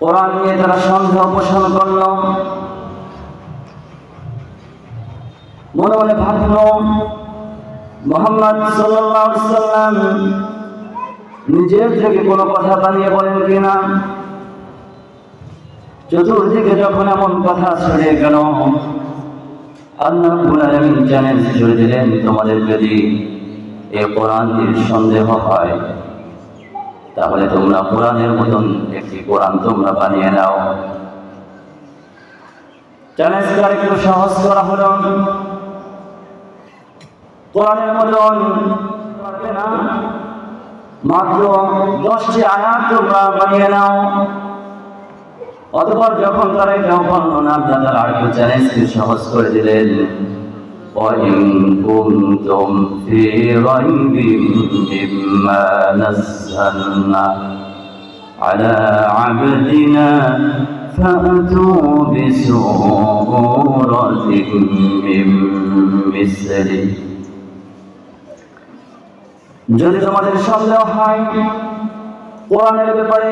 কোরআন নিয়ে তারা সন্দেহ পোষণ করল, মনে মনে ভাবল, মোহাম্মদ সাল্লাম নিজের থেকে কোনো কথা বানিয়ে বলেন কিনা? চতুর্দিকে যখন এমন কথা ছড়িয়ে গেল, আল্লাহ চ্যালেঞ্জ জুড়ে দিলেন তোমাদের যদি এ কোরআনের সন্দেহ হয় তাহলে তোমরা কোরআনের মতন একটি কোরআন তোমরা বানিয়ে নাও। চ্যালেঞ্জটা একটু সহজ করা হলো। কোরআনের মতন মাত্র দশটি আয়াত তোমরা বানিয়ে নাও। অতপর যখন তারা না তারা আর একটু চ্যালেঞ্জকে সহজ করে দিলেন। وإن كنتم في ريب مما نزلنا على عبدنا فأتوا بسورة من مثله যদি তোমাদের সন্দেহ হয় কোরআনের ব্যাপারে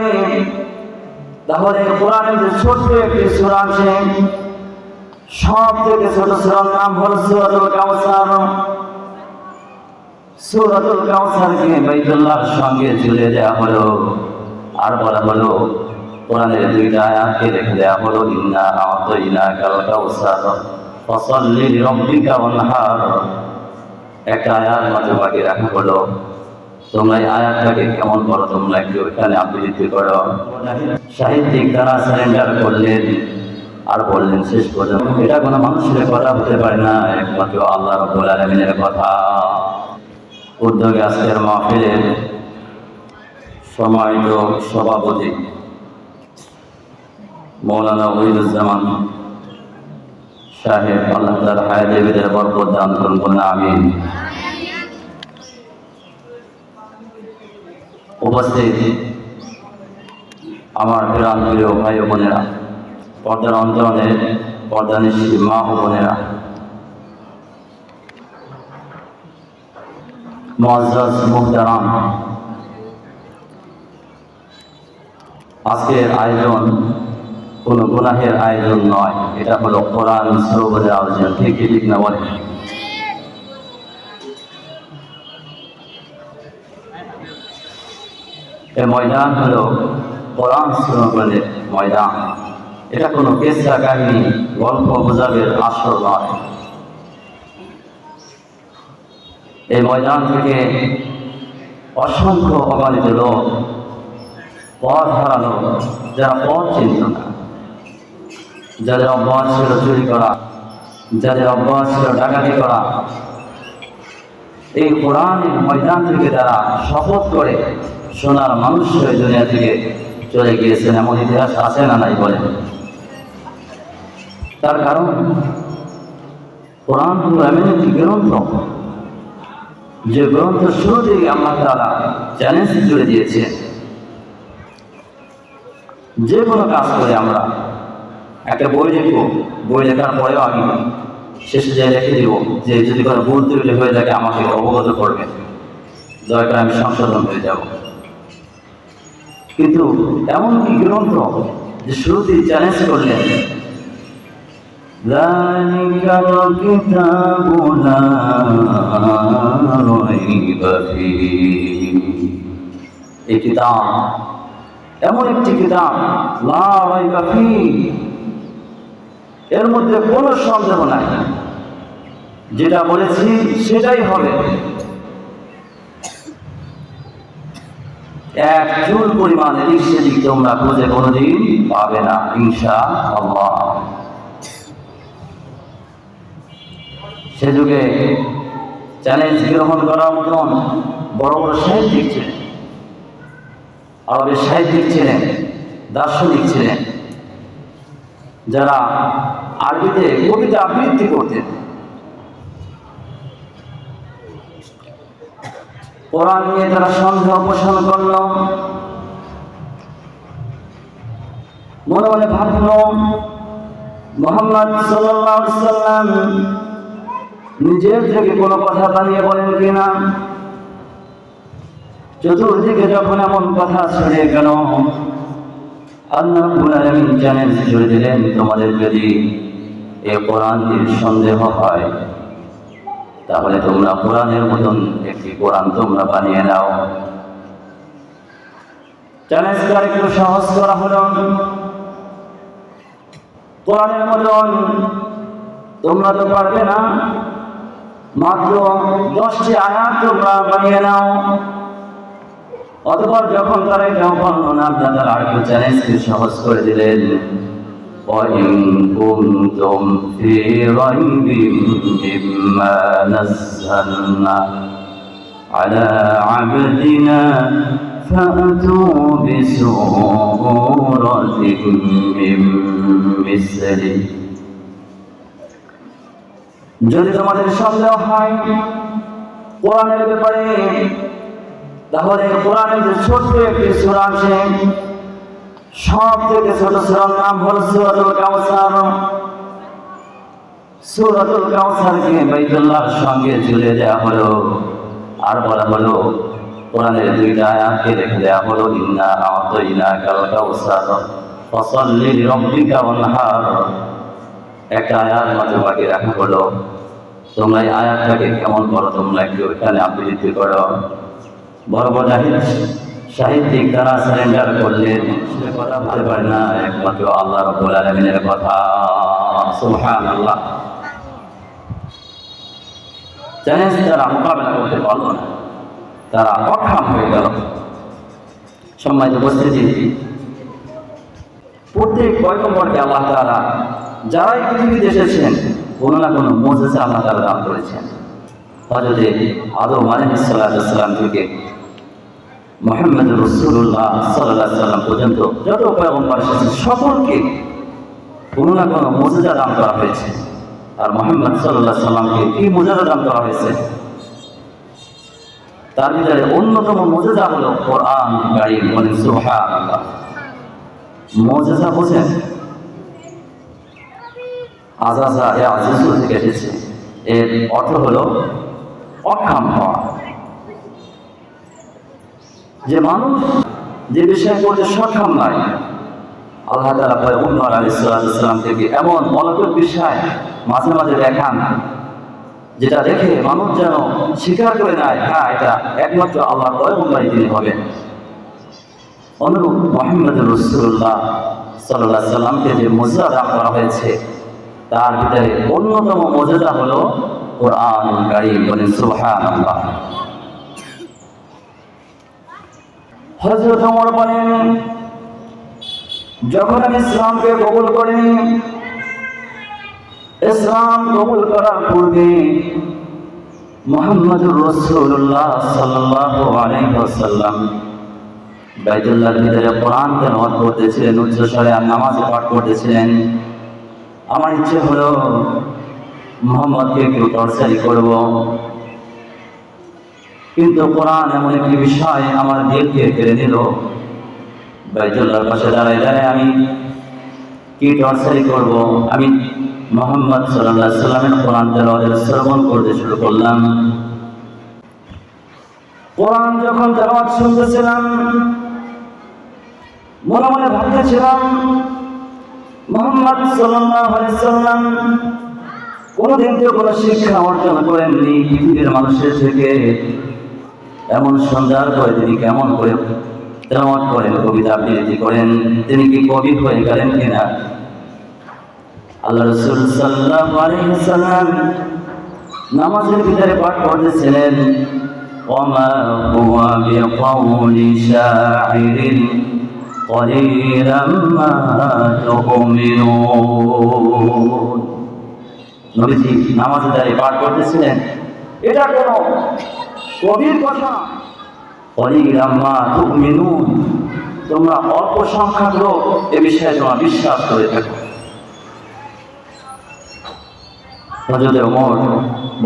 তাহলে কোরআনের যে ছোট্ট একটি সূরা আছে সব থেকে ছোট সূরার নাম হলো সূরাতুল কাউসার। সূরাতুল কাউসারকে বাইতুল্লাহর সঙ্গে ঝুলে দেওয়া হলো আর বলা হলো কোরআনের দুইটা আয়াতকে রেখে দেওয়া হলো ইন্না আতাইনা কাল কাউসার ফসল্লি লিরাব্বিকা ওয়ানহার। একটা আয়াত মাঝে বাকি রাখা হলো তোমরা এই আয়াতটাকে কেমন করো? তোমরা একটু এখানে আবৃত্তি করো। সাহিত্যিক তারা সারেন্ডার করলেন আর বললেন, শেষ পর্যন্ত এটা কোনো মানুষের কথা হতে পারে না। একমাত্র আল্লাহ রব্বুল আলমিনের কথা। উদ্যোগে আজকের মাহফিলের সময়ত সভাপতি মৌলানা ওহিদুজ্জামান সাহেব, আল্লাহ তার হায়াদেবীদের বরকত দান করুন, বলুন, আমিন। উপস্থিত আমার প্রাণ প্রিয় ভাই বোনেরা পর্দার অন্তরণের পর্দা নিশ্চিত মা ও বোনেরা। আজকের আয়োজন কোনো আয়োজন নয়, এটা হলো কোরআন সরোবরের আয়োজন, ঠিক ঠিক না বলে এই ময়দান হলো কোরআন সরোবরের ময়দান। এটা কোনো কেসা কাহিনী, গল্প গুজবের আসর নয়। এই ময়দান থেকে অসংখ্য অগণিত লোক পথ হারানো যারা পথ চিনত না। যাদের অভ্যাস ছিল চুরি করা, যাদের অভ্যাস ছিল ডাকাতি করা। এই কোরআনের ময়দান থেকে তারা শপথ করে সোনার মানুষ হয়ে দুনিয়া থেকে চলে গিয়েছেন, এমন ইতিহাস আছে না নাই বলেন তার কারণ কোরআন হলো এমন একটি গ্রন্থ যে গ্রন্থ শুরু থেকে আল্লাহ তারা চ্যালেঞ্জ জুড়ে দিয়েছে। যে কোনো কাজ করে আমরা একটা বই লিখব, বই লেখার পরেও আমি শেষে যাই রেখে দিব যে যদি কোনো ভুল ত্রুটি হয়ে থাকে আমাকে অবগত করবে। দয়া করে আমি সংশোধন হয়ে যাব কিন্তু এমন কি গ্রন্থ যে শুরুতেই চ্যালেঞ্জ করলেন ذلك الكتاب لا ريب فيه এই কিতাব এমন একটি কিতাব লা রাইবা ফীহ। এর মধ্যে কোনো সন্দেহ নাই যেটা বলেছি সেটাই হবে এক চুল পরিমাণ এদিক সেদিক তোমরা খুঁজে কোনোদিন পাবে না ইনশা আল্লাহ সে যুগে চ্যালেঞ্জ গ্রহণ করার মতন বড় বড় সাহিত্যিক ছিলেন। আরবের সাহিত্যিক ছিলেন, দার্শনিক ছিলেন। যারা আরবিতে কবিতা আবৃত্তি করতেন। কোরআন নিয়ে তারা সন্দেহ পোষণ করল। মনে মনে ভাবল, মোহাম্মদ সাল্লাম নিজের থেকে কোনো কথা বানিয়ে বলেন কিনা? চতুর্দিকে যখন এমন কথা ছড়িয়ে গেল, আল্লাহ আলামিন চ্যালেঞ্জ জুড়ে দিলেন, তোমাদের যদি এ কোরআন সন্দেহ হয়, তাহলে তোমরা কোরআনের মতন একটি কোরআন তোমরা বানিয়ে নাও। চ্যালেঞ্জটা একটু সহজ করা হলো। কোরআনের মতন তোমরা তো পারবে না। মাত্র দশটি আয়াত তোমরা বানিয়ে নাও অতপর যখন তারা এটা পারল না আল্লাহ তারা আরেকটু চ্যালেঞ্জকে সহজ করে দিলেন وإن كنتم في ريب مما نزلنا على عبدنا فأتوا بسورة من مثله যদি তোমাদের সন্দেহ হয়, কোরআনের ব্যাপারে, তাহলে কোরআনের যে ছোট্ট একটি সূরা আছে সব থেকে ছোট সূরার নাম হলো সূরাতুল কাউসার। সূরাতুল কাউসারকে বাইতুল্লাহর সঙ্গে ঝুলে দেওয়া হলো, আর বলা হলো, কোরআনের দুইটা আয়াতকে রেখে দেওয়া হলো, ইন্না আতাইনা কাল কাউসার, ফসল্লি লিরাব্বিকা ওয়ানহার। একটা আয়াত মাঝে রাখা হলো। তোমরা এই আয়াতটাকে কেমন করো? তোমরা একটু এখানে আবৃত্তি করো। বড় সাহিত্যিক তারা সারেন্ডার করলেন সে কথা ভালো পারে না, একমাত্র আল্লাহ রব্বুল আলমিনের কথা। সুবহানাল্লাহ। চ্যালেঞ্জ তারা মোকাবেলা করতে পারল না। তারা অক্ষম হয়ে গেল। সম্মানিত উপস্থিতি প্রত্যেক পয়গম্বরকে আল্লাহ তাআলা যারাই পৃথিবীতে এসেছেন, কোনো না কোনো মজেসা আল্লাহ তাআলা দান করেছেন। হজরতে আদম আলাইহিস সালাম থেকে মোহাম্মদ রসুল্লাহ সাল্লাহ সাল্লাম পর্যন্ত যত পয়গম্বর এসেছেন, সকলকে কোনো না কোনো মজেজা দান করা হয়েছে। আর মোহাম্মদ সাল্লাহ সাল্লামকে কি মজেজা দান করা হয়েছে? তার ভিতরে অন্যতম মজেজা হলো কোরআন গাড়ি বলেন সুবহানাল্লাহ। মজেজা বোঝেন আজাজা, এ আজিজুল থেকে এসেছে এর অর্থ হলো অক্ষম হওয়া। যে মানুষ যে বিষয় করতে সক্ষম নয় আল্লাহ তালা পরে উম্মার আলী সাল্লাম থেকে এমন অলৌকিক বিষয় মাঝে মাঝে দেখান, যেটা দেখে মানুষ যেন স্বীকার করে নেয় হ্যাঁ এটা একমাত্র আল্লাহ পয়গম্বরই তিনি হবেন। অনুরূপ মোহাম্মদ রসুল্লাহ সাল্লাহ সাল্লামকে যে মজা দান করা হয়েছে, তার ভিতরে অন্যতম মজেদা হল কোরআন গাড়ি বলেন আল্লাহ হজরত ওমর বলেন, যখন আমি ইসলামকে কবুল করি ইসলাম কবুল করার পূর্বে মোহাম্মদুর রসুল্লাহ সাল্লাল্লাহু আলাইহি ওয়াসাল্লাম বাইতুল্লাহর ভিতরে কোরআন তেলাওয়াত করতেছিলেন উচ্চ স্বরে আর নামাজ পাঠ করতেছিলেন আমার ইচ্ছে হলো মোহাম্মদকে একটু টর্চারি করব। কিন্তু কোরআন এমন একটি বিষয় আমার দিলকে কেড়ে নিল বাইতুল্লাহর পাশে দাঁড়ায় দাঁড়ায় আমি কি টর্চারি করব? আমি মোহাম্মদ সাল্লাহ সাল্লামের কোরআন তেলাওয়াতের শ্রবণ করতে শুরু করলাম। কোরআন যখন তেলাওয়াত শুনতেছিলাম মনে মনে ভাবতেছিলাম মোহাম্মদ সাল্লাল্লাহু আলাইহি সাল্লাম কোনোদিন কেউ কোনো শিক্ষা অর্জন করেননি পৃথিবীর মানুষের থেকে এমন সুন্দর করে তিনি কেমন করে তেলাওয়াত করেন কবিতা আবৃত্তি করেন তিনি কি কবি হয়ে গেলেন কিনা আল্লাহ রসুল সাল্লাল্লাহু আলাইহি সাল্লাম নামাজের ভিতরে পাঠ করতেছিলেন وما هو بقول شاعر قليلا ما تؤمنون নবীজি নামাজে দাঁড়িয়ে পাঠ করতেছিলেন এটা কোনো কবির কথা অলিরাম্মা তুমিনুন তোমরা অল্প সংখ্যক লোক এ বিষয়ে তোমরা বিশ্বাস করে থাকো হজরত ওমর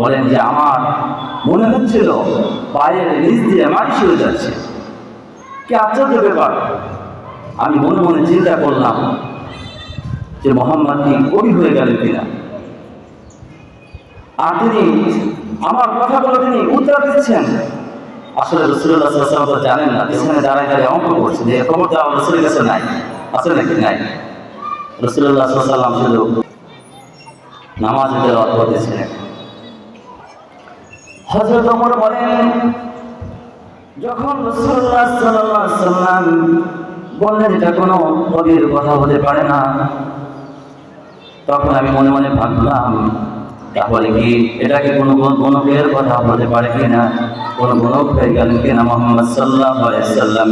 বলেন যে আমার মনে হচ্ছিল পায়ের নিচ দিয়ে মাটি চলে যাচ্ছে কি আশ্চর্য ব্যাপার আমি মনে মনে চিন্তা করলাম যে মোহাম্মদ কি কবি হয়ে গেলেন কিনা? আর তিনি আমার কথাগুলো তিনি উত্তর দিচ্ছেন। আসলে রসুল্লাহ জানেন না, পিছনে দাঁড়ায় দাঁড়িয়ে অঙ্ক করছে যে খবরটা আমার রসুলের কাছে নাই। আছে নাকি নাই? রসুল্লাহ শুধু নামাজে তেলাওয়াত করতেছিলেন হযরত ওমর বলেন, যখন রাসূলুল্লাহ সাল্লাল্লাহু বললেন এটা কোনো কবির কথা হতে পারে না তখন আমি মনে মনে ভাবলাম তাহলে কি এটা কি কোনো গণ- গণকের কথা হতে পারে কি না কোনো গণক হয়ে গেলেন কিনা মোহাম্মদ সাল্লাহ সাল্লাম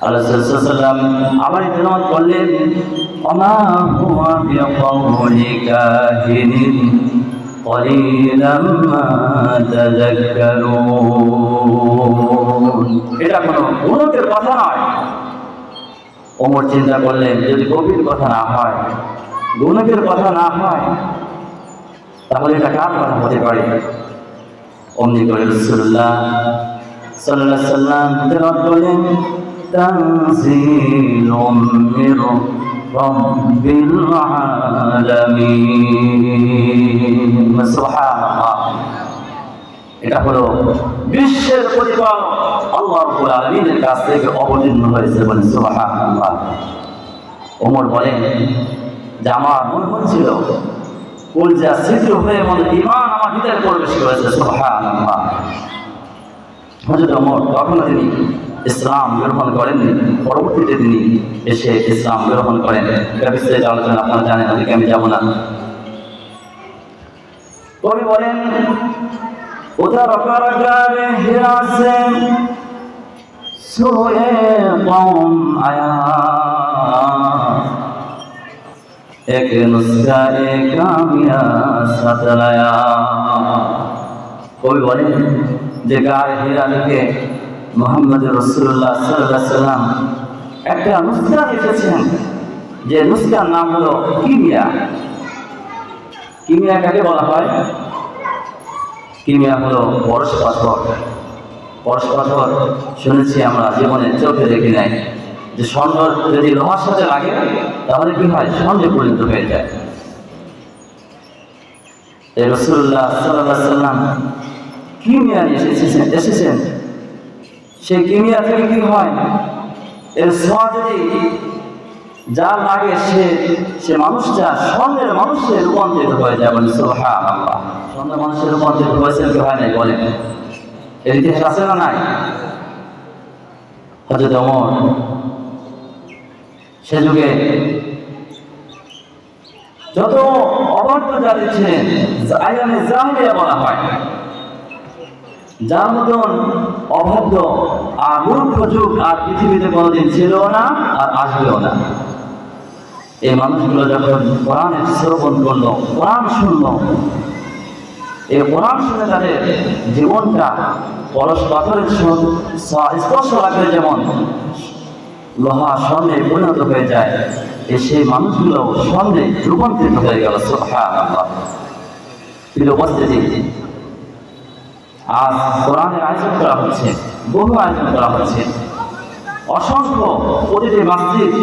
আল্লাহাম আবার তেলাওয়াত করলেন অমা হুয়া বিকৌলি কাহিনিন قليلا ما تذكرون এটা কোনো গুণকের কথা নয়। ওমর চিন্তা করলেন, যদি গভীর কথা না হয় গুণকের কথা না হয়, তাহলে এটা কার কথা হতে পারে? অমনি করে রসুল্লাহ সাল্লাহ সাল্লাম তেলাওয়াত করলেন, তানজিলুম মির রব্বিল আলামিন। সুবহানাল্লাহ। এটা হলো বিশ্বের পরিপালক আল্লাহ আলামিনের কাছ থেকে অবতীর্ণ হয়েছে বলে ওমর বলেন, যে আমার মনে হচ্ছিল কলজা ছিদ্র হয়ে মনে ইমান আমার ভিতরে প্রবেশ করেছে সুবহানাল্লাহ। হযরত ওমর তখন তিনি ইসলাম গ্রহণ করেননি, পরবর্তীতে তিনি এসে ইসলাম গ্রহণ করেন। এটা বিস্তারিত আলোচনা আপনারা জানেন, আমি যাব না। কবি বলেন উদার কারাগারে হিরাসে সোয়ে কম আয়া। এক নুসকা এ কামিয়া সাতলায়া কবি বলেন, যে গায়ে হীরা থেকে মোহাম্মদ রসুল্লাহ সাল্লাহ সাল্লাম একটা নুসকা লিখেছেন, যে নুসকার নাম হলো কিমিয়া। কিমিয়া কাকে বলা হয়? কিমিয়া হলো পরশ পাথর পরশ পাথর শুনেছি আমরা জীবনে চোখে দেখি নাই। যে স্বর্ণ যদি লোহার সাথে লাগে, তাহলে কি হয়? স্বর্ণে পরিণত হয়ে যায়। রসুল্লাহ সাল্লাহ সাল্লাম কিমিয়া এসেছেন এসেছেন। সেই কিমিয়া থেকে কি হয়? এর ছোঁয়া যদি যা লাগে সে সে মানুষটা স্বর্ণের মানুষে রূপান্তরিত হয়ে যায় বলে সোহা আল্লাহ মানুষের রূপান্তরিত হয়েছে কি হয় নাই, বলেন। এর ইতিহাস আছে না নাই? হজরত অমর সে যুগে যত অবাধ্য জাতি ছিলেন আইয়ামে জাহিলিয়া বলা হয়। যার মতন অবাধ্য আর মূর্খ যুগ আর পৃথিবীতে কোনোদিন ছিল না আর আসবেও না। এই মানুষগুলো যখন কোরআনের শ্রবণ করল, কোরআন শুনলো এই তাদের জীবনটা পরশ পাথরের স্পর্শ যেমন লোহা স্বর্ণে পরিণত হয়ে যায় এ সেই মানুষগুলো স্বর্ণে রূপান্তরিত হয়ে গেল উপস্থিতি কোরআনের আয়োজন করা হচ্ছে, বহু আয়োজন করা হচ্ছে। অসংখ্য প্রতিটি মাসজিদ,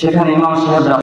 সেখানে ইমাম সাহেবরা